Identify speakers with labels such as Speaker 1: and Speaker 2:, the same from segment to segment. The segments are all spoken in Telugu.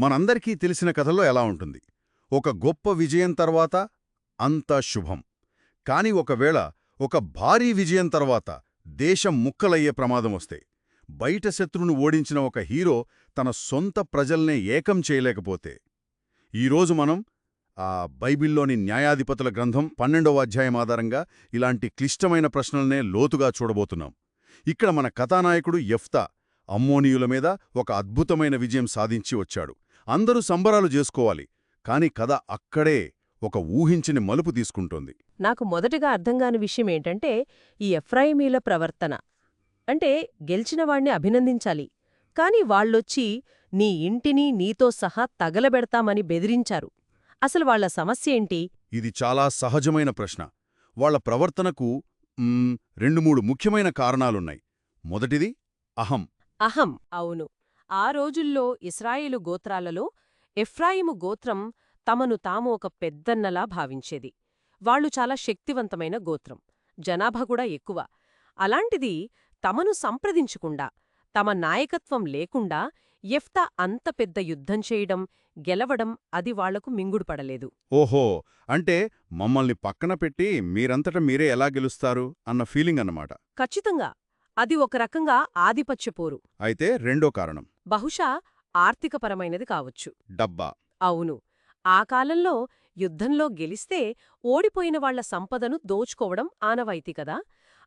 Speaker 1: మనందరికీ తెలిసిన కథలో ఎలా ఉంటుంది? ఒక గొప్ప విజయం తర్వాత అంతా శుభం. కాని ఒకవేళ ఒక భారీ విజయం తర్వాత దేశం ముక్కలయ్యే ప్రమాదం వస్తే బయట శత్రువును ఓడించిన ఒక హీరో తన సొంత ప్రజల్నే ఏకం చేయలేకపోతే ఈరోజు మనం ఆ బైబిల్లోని న్యాయాధిపతుల గ్రంథం పన్నెండవ అధ్యాయం ఆధారంగా ఇలాంటి క్లిష్టమైన ప్రశ్నలనే లోతుగా చూడబోతున్నాం. ఇక్కడ మన కథానాయకుడు ఎఫ్తా అమ్మోనియుల మీద ఒక అద్భుతమైన విజయం సాధించి వచ్చాడు. అందరూ సంబరాలు చేసుకోవాలి. కాని కథ అక్కడే ఒక ఊహించని మలుపు తీసుకుంటోంది.
Speaker 2: నాకు మొదటగా అర్థంగాని విషయం ఏంటంటే ఈ ఎఫ్రాయిమీల ప్రవర్తన. అంటే గెలిచినవాణ్ణి అభినందించాలి. కాని వాళ్ళొచ్చి నీ ఇంటిని నీతో సహా తగలబెడతామని బెదిరించారు. అసలు వాళ్ళ సమస్య ఏంటి?
Speaker 1: ఇది చాలా సహజమైన ప్రశ్న. వాళ్ళ ప్రవర్తనకు రెండు మూడు ముఖ్యమైన కారణాలున్నాయి. మొదటిది అహం.
Speaker 2: అహం అవును. ఆ రోజుల్లో ఇస్రాయేలు గోత్రాలలో ఎఫ్రాయిము గోత్రం తమను తాము ఒక పెద్దన్నలా భావించేది. వాళ్ళు చాలా శక్తివంతమైన గోత్రం జనాభా కూడా ఎక్కువ. అలాంటిది తమను సంప్రదించకుండా తమ నాయకత్వం లేకుండా ఎఫ్తా అంత పెద్ద యుద్ధం చేయడం గెలవడం అది వాళ్ళకు మింగుడుపడలేదు.
Speaker 1: ఓహో! అంటే మమ్మల్ని పక్కన పెట్టి మీరంతట మీరే ఎలా గెలుస్తారు? అన్న ఫీలింగ్ అన్నమాట
Speaker 2: ఖచ్చితంగా. అది ఒక రకంగా ఆధిపత్యపోరు
Speaker 1: అయితే రెండో కారణం.
Speaker 2: బహుశా ఆర్థికపరమైనది కావచ్చు.
Speaker 1: డబ్బా.
Speaker 2: అవును. ఆ కాలంలో యుద్ధంలో గెలిస్తే ఓడిపోయిన వాళ్ళ సంపదను దోచుకోవడం ఆనవాయితీ కదా.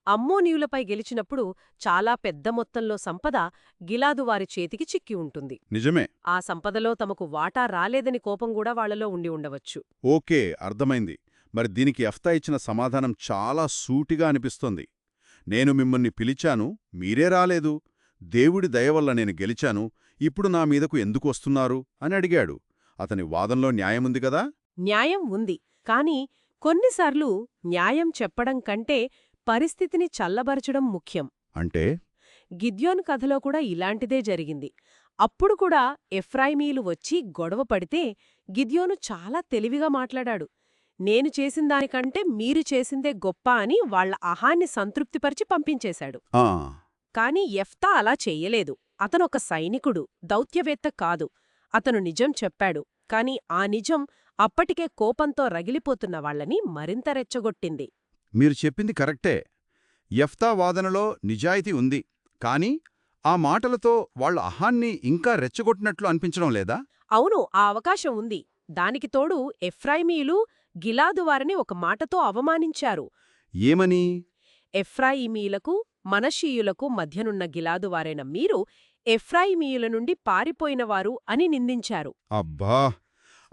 Speaker 2: అమ్మోనీయులపై గెలిచినప్పుడు చాలా పెద్ద మొత్తంలో సంపద గిలాదు వారి చేతికి చిక్కి ఉంటుంది.
Speaker 1: నిజమే.
Speaker 2: ఆ సంపదలో తమకు వాటా రాలేదని కోపం కూడా వాళ్ళలో ఉండి ఉండవచ్చు.
Speaker 1: ఓకే అర్థమైంది. మరి దీనికి ఎఫ్తా ఇచ్చిన సమాధానం చాలా సూటిగా అనిపిస్తోంది. నేను మిమ్మల్ని పిలిచాను మీరే రాలేదు. దేవుడి దయవల్ల నేను గెలిచాను ఇప్పుడు నా మీదకు ఎందుకు వస్తున్నారు? అని అడిగాడు. అతని వాదంలో న్యాయముంది కదా?
Speaker 2: న్యాయం ఉంది. కాని కొన్నిసార్లు న్యాయం చెప్పడం కంటే పరిస్థితిని చల్లబరచడం ముఖ్యం.
Speaker 1: అంటే?
Speaker 2: గిద్యోన్ కథలో కూడా ఇలాంటిదే జరిగింది. అప్పుడు కూడా ఎఫ్రాయిమీలు వచ్చి గొడవ పడితే గిద్యోను చాలా తెలివిగా మాట్లాడాడు. నేను చేసిందానికంటే మీరు చేసిందే గొప్ప అని వాళ్ళ అహాన్ని సంతృప్తిపరిచి పంపించేశాడు. కాని ఎఫ్తా అలా చెయ్యలేదు అతనొక సైనికుడు దౌత్యవేత్త కాదు. అతను నిజం చెప్పాడు. కాని ఆ నిజం అప్పటికే కోపంతో రగిలిపోతున్న వాళ్ళని మరింత రెచ్చగొట్టింది.
Speaker 1: మీరు చెప్పింది కరెక్టే. యఫ్తా వాదనలో నిజాయితీ ఉంది. కాని ఆ మాటలతో వాళ్ళ అహాన్ని ఇంకా రెచ్చగొట్టినట్లు అనిపించడం లేదా?
Speaker 2: అవును ఆ అవకాశం ఉంది. దానికి తోడు ఎఫ్రాయిమీయులు గిలాదు వారిని ఒక మాటతో అవమానించారు.
Speaker 1: ఏమని?
Speaker 2: ఎఫ్రాయిమీలకు మనషీయులకు మధ్యనున్న గిలాదు వారైన మీరు ఎఫ్రాయిమీయుల నుండి పారిపోయినవారు అని నిందించారు.
Speaker 1: అబ్బా!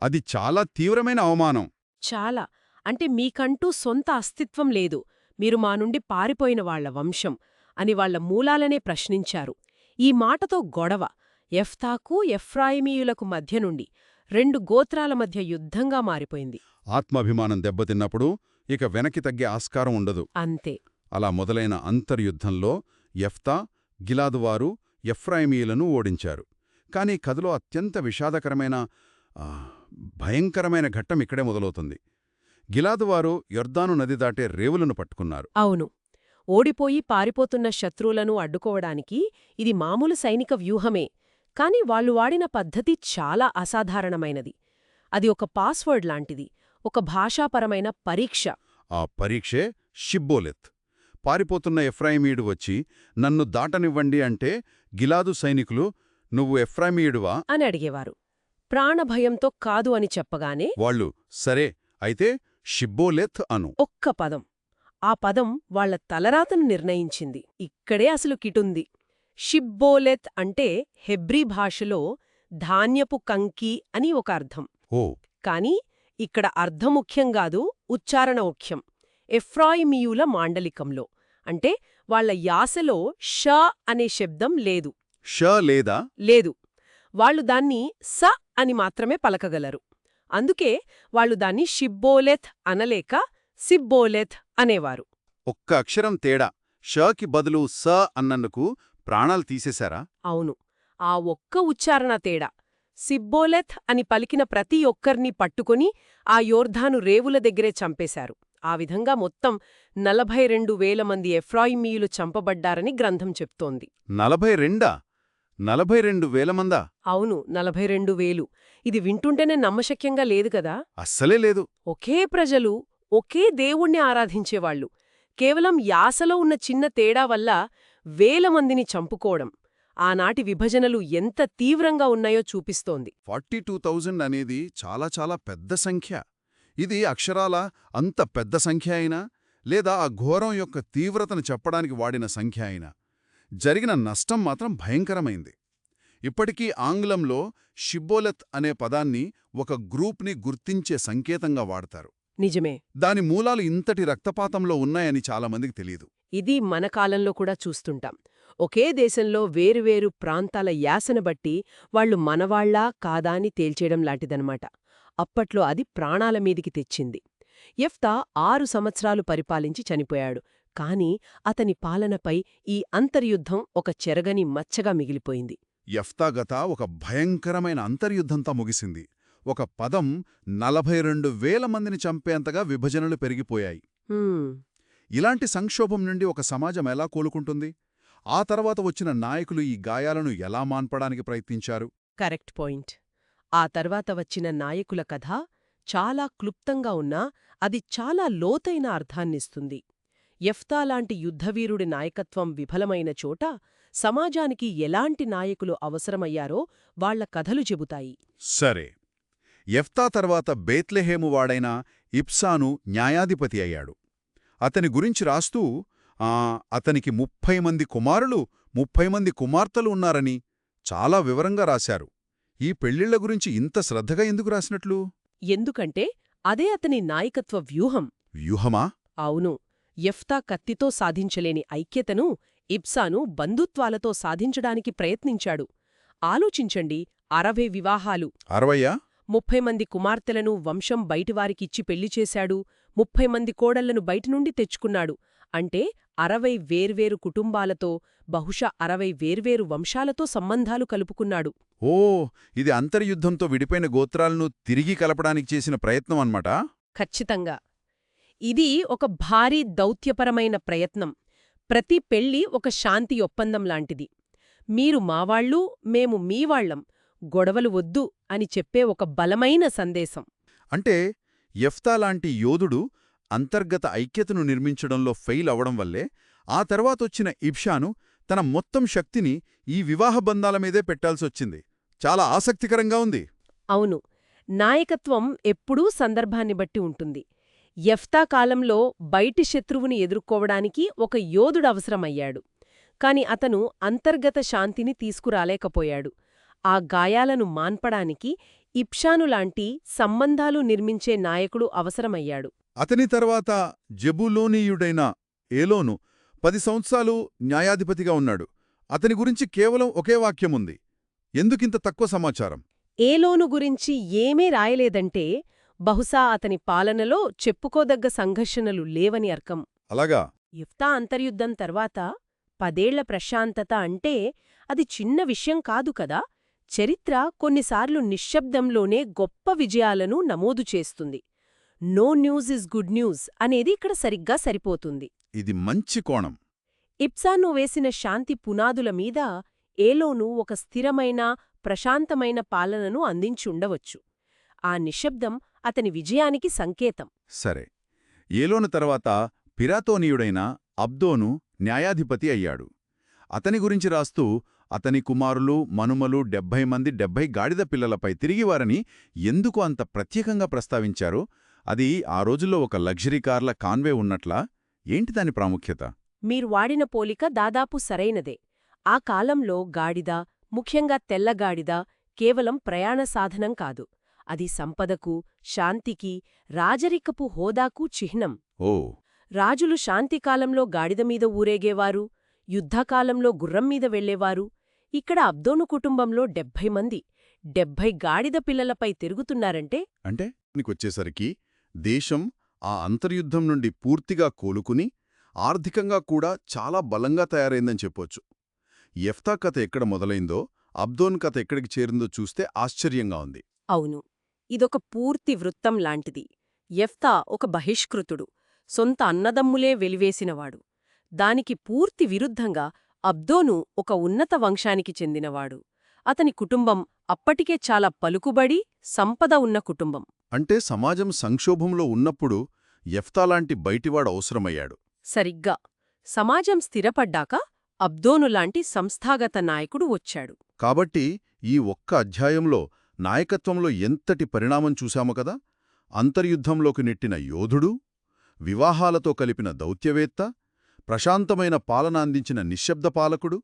Speaker 1: అది చాలా తీవ్రమైన అవమానం.
Speaker 2: చాలా. అంటే మీకంటూ సొంత అస్తిత్వం లేదు. మీరు మా నుండి పారిపోయిన వాళ్ళ వంశం అని వాళ్ళ మూలాలనే ప్రశ్నించారు. ఈ మాటతో గొడవ. ఎఫ్తాకు ఎఫ్రాయిమీయులకు మధ్య నుండి రెండు గోత్రాల మధ్య యుద్ధంగా మారిపోయింది.
Speaker 1: ఆత్మాభిమానం దెబ్బతిన్నప్పుడు ఇక వెనక్కి తగ్గే ఆస్కారం ఉండదు.
Speaker 2: అంతే.
Speaker 1: అలా మొదలైన అంతర్యుద్ధంలో యఫ్తా గిలాదువారు ఎఫ్రాయిమీయులను ఓడించారు. కాని కథలో అత్యంత విషాదకరమైన భయంకరమైన ఘట్టం ఇక్కడే మొదలవుతుంది. గిలాదువారు యొర్దాను నది దాటే రేవులను పట్టుకున్నారు.
Speaker 2: అవును. ఓడిపోయి పారిపోతున్న శత్రువులను అడ్డుకోవడానికి ఇది మామూలు సైనిక వ్యూహమే కాని వాళ్ళు వాడిన పద్ధతి చాలా అసాధారణమైనది. అది ఒక పాస్వర్డ్ లాంటిది ఒక భాషాపరమైన పరీక్ష.
Speaker 1: ఆ పరీక్షే షిబ్బోలెత్. పారిపోతున్న ఎఫ్రాయిమీయుడు వచ్చి నన్ను దాటనివ్వండి అంటే గిలాదు సైనికులు నువ్వు ఎఫ్రాయిమీయుడువా?
Speaker 2: అని అడిగేవారు. ప్రాణభయంతో కాదు అని చెప్పగానే
Speaker 1: వాళ్ళు సరే అయితే షిబ్బోలెత్ అను.
Speaker 2: ఒక్క పదం. ఆ పదం వాళ్ళ తలరాతను నిర్ణయించింది. ఇక్కడే అసలు కిటుంది. షిబ్బోలెత్ అంటే హెబ్రీ భాషలో ధాన్యపు కంకి అని ఒక అర్థం.
Speaker 1: ఓ.
Speaker 2: కాని ఇక్కడ అర్థం ముఖ్యం కాదు ఉచ్చారణ ముఖ్యం. ఎఫ్రాయిమియుల మాండలికంలో. అంటే వాళ్ళ యాసలో ష అనే శబ్దం లేదు.
Speaker 1: ష లేదా?
Speaker 2: లేదు. వాళ్ళు దాన్ని స అని మాత్రమే పలకగలరు. అందుకే వాళ్ళు దాన్ని షిబ్బోలెత్ అనలేక సిబ్బోలెత్ అనేవారు.
Speaker 1: ఒక్క అక్షరం తేడా. షకి బదులు స అన్నందుకు ప్రాణాలు తీసేశారా?
Speaker 2: అవును. ఆ ఒక్క ఉచ్చారణ తేడా. సిబ్బోలెత్ అని పలికిన ప్రతి ఒక్కర్నీ పట్టుకుని ఆ యోర్ధాను రేవుల దగ్గరే చంపేశారు. ఆ విధంగా మొత్తం నలభై రెండు వేల మంది ఎఫ్రాయిమీయులు చంపబడ్డారని గ్రంథం చెప్తోంది.
Speaker 1: నలభై రెండా నలభై రెండు వేల మందా?
Speaker 2: అవును నలభై రెండు వేలు. ఇది వింటుంటేనే నమ్మశక్యంగా లేదు కదా?
Speaker 1: అస్సలే లేదు.
Speaker 2: ఒకే ప్రజలు ఒకే దేవుణ్ణి ఆరాధించేవాళ్ళు కేవలం యాసలో ఉన్న చిన్న తేడా వల్ల వేల మందిని చంపుకోవడం ఆనాటి విభజనలు ఎంత తీవ్రంగా ఉన్నాయో చూపిస్తోంది.
Speaker 1: ఫార్టీ టూ థౌజండ్ అనేది చాలా చాలా పెద్ద సంఖ్య. ఇది అక్షరాల అంత పెద్ద సంఖ్య అయినా లేదా ఆ ఘోరం యొక్క తీవ్రతను చెప్పడానికి వాడిన సంఖ్య అయినా. జరిగిన నష్టం మాత్రం భయంకరమైంది. ఇప్పటికీ ఆంగ్లంలో షిబ్బోలెత్ అనే పదాన్ని ఒక గ్రూప్ని గుర్తించే సంకేతంగా వాడతారు.
Speaker 2: నిజమే.
Speaker 1: దాని మూలాలు ఇంతటి రక్తపాతంలో ఉన్నాయని చాలామందికి తెలియదు
Speaker 2: ఇది మన కాలంలో కూడా చూస్తుంటాం. ఒకే దేశంలో వేరువేరు ప్రాంతాల యాసన బట్టి వాళ్ళు మనవాళ్ళా కాదా అని తేల్చేయడం లాంటిదనమాట అప్పట్లో అది ప్రాణాల మీదికి తెచ్చింది. యెఫ్తా ఆరు సంవత్సరాలు పరిపాలించి చనిపోయాడు. కాని అతని పాలనపై ఈ అంతర్యుద్ధం ఒక చెరగని మచ్చగా మిగిలిపోయింది.
Speaker 1: యఫ్తాగత ఒక భయంకరమైన అంతర్యుద్ధంతో ముగిసింది. ఒక పదం నలభై రెండు వేల మందిని చంపేంతగా విభజనలు పెరిగిపోయాయి. ఇలాంటి సంక్షోభం నుండి ఒక సమాజం ఎలా కోలుకుంటుంది? ఆ తర్వాత వచ్చిన నాయకులు ఈ గాయాలను ఎలా మాన్పడానికి ప్రయత్నించారు?
Speaker 2: Correct point. ఆ తర్వాత వచ్చిన నాయకుల కథ చాలా క్లుప్తంగా ఉన్నా అది చాలా లోతైన అర్థాన్నిస్తుంది. ఎఫ్తాలాంటి యుద్ధవీరుడి నాయకత్వం విఫలమైన చోట సమాజానికి ఎలాంటి నాయకులు అవసరమయ్యారో వాళ్ళ కథలు చెబుతాయి.
Speaker 1: సరే. ఎఫ్తా తర్వాత బేత్లెహేము వాడైన ఇప్సాను న్యాయాధిపతి అయ్యాడు. అతని గురించి రాస్తూ ఆ అతనికి ముప్పై మంది కుమారులు ముప్పై మంది కుమార్తెలు ఉన్నారని చాలా వివరంగా రాశారు. ఈ పెళ్ళిళ్ళ గురించి ఇంత శ్రద్ధగా ఎందుకు రాసినట్లు?
Speaker 2: ఎందుకంటే అదే అతని నాయకత్వ వ్యూహం.
Speaker 1: వ్యూహమా?
Speaker 2: అవును. యెఫ్తా కత్తితో సాధించలేని ఐక్యతను ఇబ్సాను బంధుత్వాలతో సాధించడానికి ప్రయత్నించాడు. ఆలోచించండి అరవై వివాహాలు.
Speaker 1: అరవయ్యా?
Speaker 2: ముప్పై మంది కుమార్తెలను వంశం బయటివారికిచ్చి పెళ్ళి చేశాడు. ముప్పై మంది కోడళ్ళను బయటినుండి తెచ్చుకున్నాడు. అంటే అరవై వేర్వేరు కుటుంబాలతో బహుశా అరవై వేర్వేరు వంశాలతో సంబంధాలు కలుపుకున్నాడు.
Speaker 1: ఓ ఇది అంతర్యుద్ధంతో విడిపోయిన గోత్రాలను తిరిగి కలపడానికి చేసిన ప్రయత్నం అన్నమాట?
Speaker 2: ఖచ్చితంగా. ఇది ఒక భారీ దౌత్యపరమైన ప్రయత్నం. ప్రతి పెళ్ళి ఒక శాంతి ఒప్పందం లాంటిది. మీరు మావాళ్ళు మేము మీవాళ్ళం గొడవలు వద్దు అని చెప్పే ఒక బలమైన సందేశం.
Speaker 1: అంటే యెఫ్తా లాంటి యోధుడు అంతర్గత ఐక్యతను నిర్మించడంలో ఫెయిల్ అవడం వల్లే ఆ తర్వాతొచ్చిన ఇబ్షాను తన మొత్తం శక్తిని ఈ వివాహ బంధాల మీదే పెట్టాల్సొచ్చింది చాలా ఆసక్తికరంగా ఉంది.
Speaker 2: అవును. నాయకత్వం ఎప్పుడూ సందర్భాన్ని బట్టి ఉంటుంది. ఎఫ్తా కాలంలో బయటి శత్రువుని ఎదుర్కోవడానికి ఒక యోధుడు అవసరమయ్యాడు. కాని అతను అంతర్గత శాంతిని తీసుకురాలేకపోయాడు. ఆ గాయాలను మాన్పడానికి ఇప్షానులాంటి సంబంధాలు నిర్మించే నాయకుడు అవసరమయ్యాడు.
Speaker 1: అతని తర్వాత జబులోనీయుడైన ఏలోను పది సంవత్సరాలు న్యాయాధిపతిగా ఉన్నాడు. అతని గురించి కేవలం ఒకే వాక్యముంది. ఎందుకింత తక్కువ సమాచారం?
Speaker 2: ఏలోను గురించి ఏమీ రాయలేదంటే బహుశా అతని పాలనలో చెప్పుకోదగ్గ సంఘర్షణలు లేవని అర్కం
Speaker 1: అలాగా?
Speaker 2: యుఫ్తా అంతర్యుద్ధం తర్వాత పదేళ్ళ ప్రశాంతత అంటే అది చిన్న విషయం కాదు కదా? చరిత్ర కొన్నిసార్లు నిశ్శబ్దంలోనే గొప్ప విజయాలను నమోదు చేస్తుంది. No news is good news అనేది ఇక్కడ సరిగ్గా సరిపోతుంది.
Speaker 1: ఇది మంచి కోణం.
Speaker 2: ఇప్సాను వేసిన శాంతి పునాదుల మీద ఏలోను ఒక స్థిరమైన ప్రశాంతమైన పాలనను అందించుండవచ్చు. ఆ నిశ్శబ్దం అతని విజయానికి సంకేతం.
Speaker 1: సరే. ఏలోను తర్వాత పిరాతోనీయుడైన అబ్దోను న్యాయాధిపతి అయ్యాడు. అతని గురించి రాస్తూ అతని కుమారులు మనుమలు డెబ్భై మంది డెబ్భై గాడిద పిల్లలపై తిరిగివారని ఎందుకు అంత ప్రత్యేకంగా ప్రస్తావించారో? అది ఆ రోజుల్లో ఒక లగ్జరీ కార్ల కాన్వే ఉన్నట్లా ఏంటి దాని ప్రాముఖ్యత?
Speaker 2: మీరు వాడిన పోలిక దాదాపు సరైనదే. ఆ కాలంలో గాడిద ముఖ్యంగా తెల్లగాడిద కేవలం ప్రయాణ సాధనం కాదు. అది సంపదకు శాంతికి రాజరికపు హోదాకు చిహ్నం.
Speaker 1: ఓ!
Speaker 2: రాజులు శాంతికాలంలో గాడిదమీద ఊరేగేవారు యుద్ధకాలంలో గుర్రం మీద వెళ్ళేవారు ఇక్కడ అబ్దోను కుటుంబంలో డెబ్భై మంది. డెబ్భై గాడిద పిల్లలపై తిరుగుతున్నారంటే
Speaker 1: అంటే నీకొచ్చేసరికి దేశం ఆ అంతర్యుద్ధం నుండి పూర్తిగా కోలుకుని ఆర్థికంగా కూడా చాలా బలంగా తయారైందని చెప్పొచ్చు. ఎఫ్తా కథ ఎక్కడ మొదలైందో అబ్దోన్ కథ ఎక్కడికి చేరిందో చూస్తే ఆశ్చర్యంగా ఉంది.
Speaker 2: అవును. ఇదొక పూర్తి వృత్తం లాంటిది. ఎఫ్తా ఒక బహిష్కృతుడు. సొంత అన్నదమ్ములే వెలివేసినవాడు. దానికి పూర్తి విరుద్ధంగా అబ్దోను ఒక ఉన్నత వంశానికి చెందినవాడు. అతని కుటుంబం అప్పటికే చాలా పలుకుబడి సంపద ఉన్న కుటుంబం.
Speaker 1: అంటే సమాజం సంక్షోభంలో ఉన్నప్పుడు ఎఫ్తాలాంటి బయటివాడు అవసరమయ్యాడు.
Speaker 2: సరిగ్గా. సమాజం స్థిరపడ్డాక అబ్దోనులాంటి సంస్థాగత నాయకుడు వచ్చాడు.
Speaker 1: కాబట్టి ఈ ఒక్క అధ్యాయంలో నాయకత్వంలో ఎంతటి పరిణామం చూశాము కదా? అంతర్యుద్ధంలోకి నెట్టిన యోధుడు వివాహాలతో కలిపిన దౌత్యవేత్త ప్రశాంతమైన పాలన అందించిన నిశ్శబ్ద పాలకుడు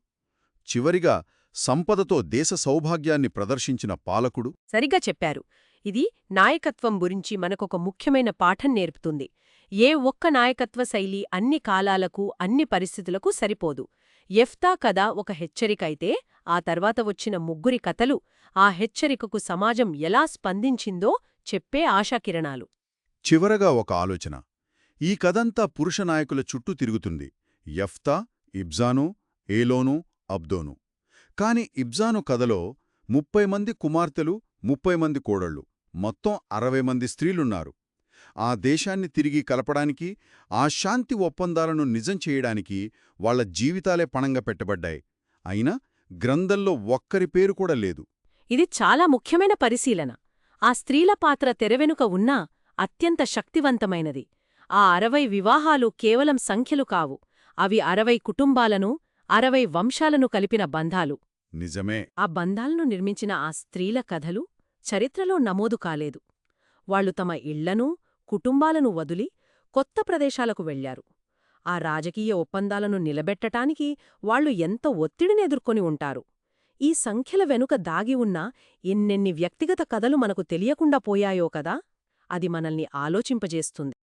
Speaker 1: చివరిగా సంపదతో దేశ సౌభాగ్యాన్ని ప్రదర్శించిన పాలకుడు.
Speaker 2: సరిగా చెప్పారు. ఇది నాయకత్వం గురించి మనకొక ముఖ్యమైన పాఠం నేర్పుతుంది. ఏ ఒక్క నాయకత్వ శైలి అన్ని కాలాలకు అన్ని పరిస్థితులకు సరిపోదు. ఎఫ్తా కథ ఒక హెచ్చరిక అయితే ఆ తర్వాత వచ్చిన ముగ్గురి కథలు ఆ హెచ్చరికకు సమాజం ఎలా స్పందించిందో చెప్పే ఆశాకిరణాలు.
Speaker 1: చివరగా ఒక ఆలోచన. ఈ కథంతా పురుష నాయకుల చుట్టూ తిరుగుతుంది. Jephthah Ibzan Elon Abdon. కాని ఇబ్జాను కథలో ముప్పై మంది కుమార్తెలు ముప్పై మంది కోడళ్ళు. మొత్తం అరవై మంది స్త్రీలున్నారు. ఆ దేశాన్ని తిరిగి కలపడానికి ఆ శాంతి ఒప్పందాలను నిజం చేయడానికి వాళ్ళ జీవితాలే పణంగా పెట్టబడ్డాయి. అయినా గ్రంథంలో ఒక్కరి పేరు కూడా లేదు.
Speaker 2: ఇది చాలా ముఖ్యమైన పరిశీలన. ఆ స్త్రీల పాత్ర తెరవెనుక ఉన్నా అత్యంత శక్తివంతమైనది. ఆ అరవై వివాహాలు కేవలం సంఖ్యలు కావు. అవి అరవై కుటుంబాలను అరవై వంశాలను కలిపిన బంధాలు.
Speaker 1: నిజమే.
Speaker 2: ఆ బంధాలను నిర్మించిన ఆ స్త్రీల కథలు చరిత్రలో నమోదు కాలేదు. వాళ్ళు తమ ఇళ్ళను కుటుంబాలను వదిలి కొత్త ప్రదేశాలకు వెళ్ళారు ఆ రాజకీయ ఒప్పందాలను నిలబెట్టటానికి వాళ్ళు ఎంత ఒత్తిడిని ఎదుర్కొని ఉంటారు. ఈ సంఖ్యల వెనుక దాగి ఉన్న ఎన్నెన్ని వ్యక్తిగత కథలు మనకు తెలియకుండా పోయాయో కదా అది మనల్ని ఆలోచింపజేస్తుంది.